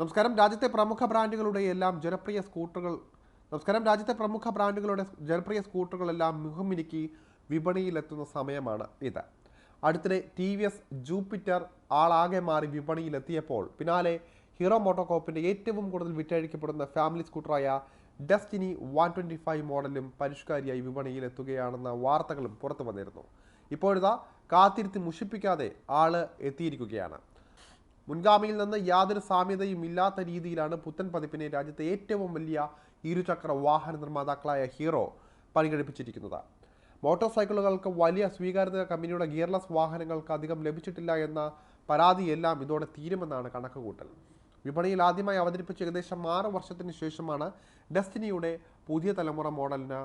നമസ്കാരം. രാജ്യത്തെ പ്രമുഖ ബ്രാൻഡുകളുടെ എല്ലാം ജനപ്രിയ സ്കൂട്ടറുകൾ നമസ്കാരം. രാജ്യത്തെ പ്രമുഖ ബ്രാൻഡുകളുടെ ജനപ്രിയ സ്കൂട്ടറുകളെല്ലാം മുഖമിനുക്കി വിപണിയിലെത്തുന്ന സമയമാണ് ഇത്. അടുത്തിടെ ടി വി എസ് ജൂപ്പിറ്റർ ആളാകെ മാറി വിപണിയിലെത്തിയപ്പോൾ പിന്നാലെ ഹീറോ മോട്ടോകോപ്പിന്റെ ഏറ്റവും കൂടുതൽ വിറ്റഴിക്കപ്പെടുന്ന ഫാമിലി സ്കൂട്ടറായ ഡെസ്റ്റിനി വൺ ട്വന്റി ഫൈവ് മോഡലും പരിഷ്കാരിയായി വിപണിയിലെത്തുകയാണെന്ന വാർത്തകളും പുറത്തു വന്നിരുന്നു. ഇപ്പോഴിതാ കാത്തിരുത്തി മുഷിപ്പിക്കാതെ ആൾ എത്തിയിരിക്കുകയാണ്. മുൻഗാമിയിൽ നിന്ന് യാതൊരു സാമ്യതയും ഇല്ലാത്ത രീതിയിലാണ് പുത്തൻ പതിപ്പിനെ രാജ്യത്തെ ഏറ്റവും വലിയ ഇരുചക്ര വാഹന നിർമ്മാതാക്കളായ ഹീറോ പരിഗണിപ്പിച്ചിരിക്കുന്നത്. മോട്ടോർ സൈക്കിളുകൾക്ക് വലിയ സ്വീകാര്യത കമ്പനിയുടെ ഗിയർലെസ് വാഹനങ്ങൾക്ക് അധികം ലഭിച്ചിട്ടില്ല എന്ന പരാതിയെല്ലാം ഇതോടെ തീരുമെന്നാണ് കണക്കുകൂട്ടൽ. വിപണിയിൽ ആദ്യമായി അവതരിപ്പിച്ച ഏകദേശം ആറ് വർഷത്തിന് ശേഷമാണ് ഡെസ്റ്റിനിയുടെ പുതിയ തലമുറ മോഡലിന്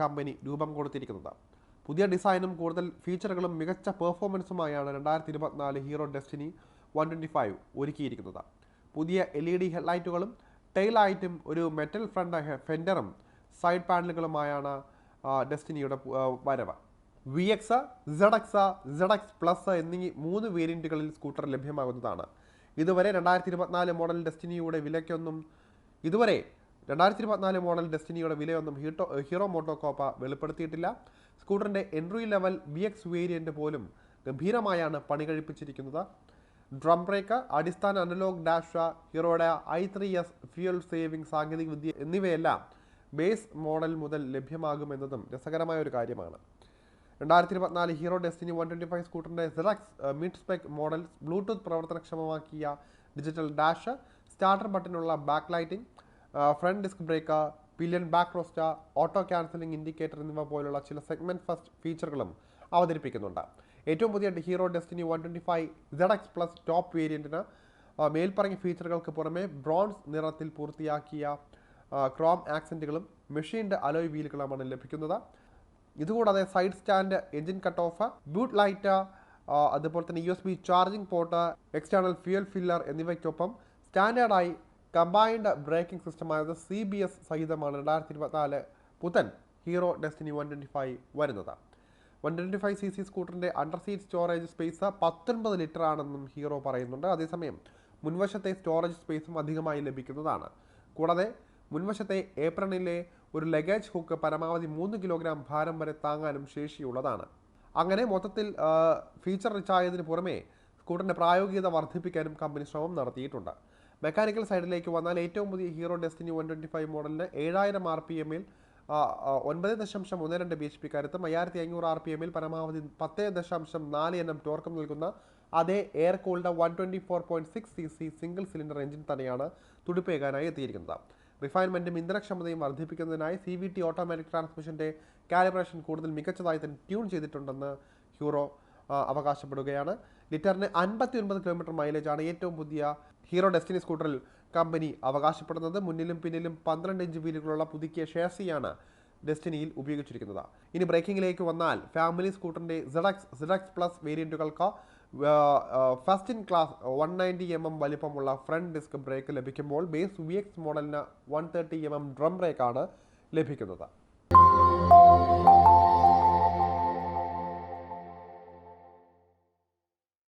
കമ്പനി രൂപം കൊടുത്തിരിക്കുന്നത്. പുതിയ ഡിസൈനും കൂടുതൽ ഫീച്ചറുകളും മികച്ച പെർഫോമൻസുമായാണ് രണ്ടായിരത്തി ഇരുപത്തിനാല് Hero Destini one twenty five ഒരുക്കിയിരിക്കുന്നത് പുതിയ എൽ ഇ ഡി ഹെഡ്ലൈറ്റുകളും ടെയിൽ ലൈറ്റും ഒരു മെറ്റൽ ഫ്രണ്ട് ഫെൻഡറും സൈഡ് പാനലുകളുമായാണ് ഡെസ്റ്റിനിയുടെ വരവ്. V X Z X Z X plus എന്നീ മൂന്ന് വേരിയന്റുകളിൽ സ്കൂട്ടർ ലഭ്യമാകുന്നതാണ്. ഇതുവരെ രണ്ടായിരത്തി ഇരുപത്തിനാല് മോഡൽ ഡെസ്റ്റിനിയുടെ വിലയ്ക്കൊന്നും ഇതുവരെ രണ്ടായിരത്തി ഇരുപത്തിനാല് മോഡൽ ഡെസ്റ്റിനിയുടെ വിലയൊന്നും ഹീട്ടോ ഹീറോ മോട്ടോകോപ്പ വെളിപ്പെടുത്തിയിട്ടില്ല. സ്കൂട്ടറിന്റെ entry level V X variant പോലും ഗംഭീരമായാണ് പണി കഴിപ്പിച്ചിരിക്കുന്നത് ഡ്രം ബ്രേക്ക് അടിസ്ഥാന analogue dash ഹീറോയുടെ I three S fuel saving സാങ്കേതിക വിദ്യ എന്നിവയെല്ലാം ബേസ് മോഡൽ മുതൽ ലഭ്യമാകുമെന്നതും രസകരമായ ഒരു കാര്യമാണ്. രണ്ടായിരത്തി ഇരുപത്തിനാല് Hero Destini one twenty five സ്കൂട്ടറിന്റെ സെലക്സ് mid spec model Bluetooth പ്രവർത്തനക്ഷമമാക്കിയ digital dash starter ബട്ടണുള്ള back lighting front disc brake pillion back rest auto cancelling indicator എന്നിവ പോലുള്ള ചില സെഗ്മെന്റ് ഫസ്റ്റ് ഫീച്ചറുകളും അവതരിപ്പിക്കുന്നുണ്ട്. ഏറ്റവും പുതിയ Hero Destini one twenty five Z X plus top വേരിയന്റിന് മേൽപ്പറഞ്ഞ ഫീച്ചറുകൾക്ക് പുറമെ ബ്രോൺസ് നിറത്തിൽ പൂർത്തിയാക്കിയ ക്രോം ആക്സന്റുകളും മെഷീൻഡ് അലോയ് വീലുകളുമാണ് ലഭിക്കുന്നത്. ഇതുകൂടാതെ side stand engine cut off boot light അതുപോലെ തന്നെ U S B charging port external fuel filler എന്നിവയ്ക്കൊപ്പം സ്റ്റാൻഡേർഡായി കമ്പൈൻഡ് ബ്രേക്കിംഗ് സിസ്റ്റമായത് സി ബി എസ് സഹിതമാണ് രണ്ടായിരത്തി ഇരുപത്തിനാല് പുത്തൻ Hero Destini one twenty five വരുന്നത്. One twenty five C C സ്കൂട്ടറിന്റെ under seat storage space പത്തൊൻപത് ലിറ്റർ ആണെന്നും ഹീറോ പറയുന്നുണ്ട്. അതേസമയം മുൻവശത്തെ സ്റ്റോറേജ് സ്പേസും അധികമായി ലഭിക്കുന്നതാണ്. കൂടാതെ മുൻവശത്തെ ഏപ്രണിലെ ഒരു ലഗേജ് ഹുക്ക് പരമാവധി മൂന്ന് കിലോഗ്രാം ഭാരം വരെ താങ്ങാനും ശേഷിയുള്ളതാണ്. അങ്ങനെ മൊത്തത്തിൽ ഫീച്ചർ റിച്ച് ആയതിനു പുറമേ സ്കൂട്ടറിന്റെ പ്രായോഗികത വർദ്ധിപ്പിക്കാനും കമ്പനി ശ്രമം നടത്തിയിട്ടുണ്ട്. മെക്കാനിക്കൽ സൈഡിലേക്ക് വന്നാൽ ഏറ്റവും പുതിയ Hero Destini one twenty five മോഡലിന് ഏഴായിരം ആർ പി എമ്മിൽ ഒൻപത് ദശാംശം ഒന്ന് രണ്ട് ബി എച്ച് പി കരുത്തും അയ്യായിരത്തി അഞ്ഞൂറ് ആർ പി എമ്മിൽ പരമാവധി പത്ത് ദശാംശം നാല് എണ്ണം ടോർക്കും നൽകുന്ന അതേ air cooled one twenty four point six C C single cylinder engine തന്നെയാണ് തുടിപ്പേകാനായി എത്തിയിരിക്കുന്നത്. റിഫൈൻമെന്റും ഇന്ധനക്ഷമതയും വർദ്ധിപ്പിക്കുന്നതിനായി സി വി ടി ഓട്ടോമാറ്റിക് ട്രാൻസ്മിഷന്റെ കാലിബ്രേഷൻ കൂടുതൽ മികച്ചതായി തന്നെ ട്യൂൺ ചെയ്തിട്ടുണ്ടെന്ന് ഹ്യൂറോ അവകാശപ്പെടുകയാണ്. ലിറ്ററിന് അൻപത്തി ഒൻപത് കിലോമീറ്റർ മൈലേജാണ് ഏറ്റവും പുതിയ ഹീറോ ഡെസ്റ്റിനി സ്കൂട്ടറിൽ കമ്പനി അവകാശപ്പെടുന്നത് മുന്നിലും പിന്നിലും പന്ത്രണ്ട് ഇഞ്ച് വീലുകളുള്ള പുതുക്കിയ ഷേസിയാണ് ഡെസ്റ്റിനിയിൽ ഉപയോഗിച്ചിരിക്കുന്നത്. ഇനി ബ്രേക്കിംഗിലേക്ക് വന്നാൽ family സ്കൂട്ടറിന്റെ Z X Z X plus വേരിയന്റുകൾക്ക് first in class one ninety M M വലിപ്പമുള്ള ഫ്രണ്ട് ഡിസ്ക് ബ്രേക്ക് ലഭിക്കുമ്പോൾ ബേസ് വി എക്സ് മോഡലിന് one thirty M M drum ബ്രേക്കാണ് ലഭിക്കുന്നത്.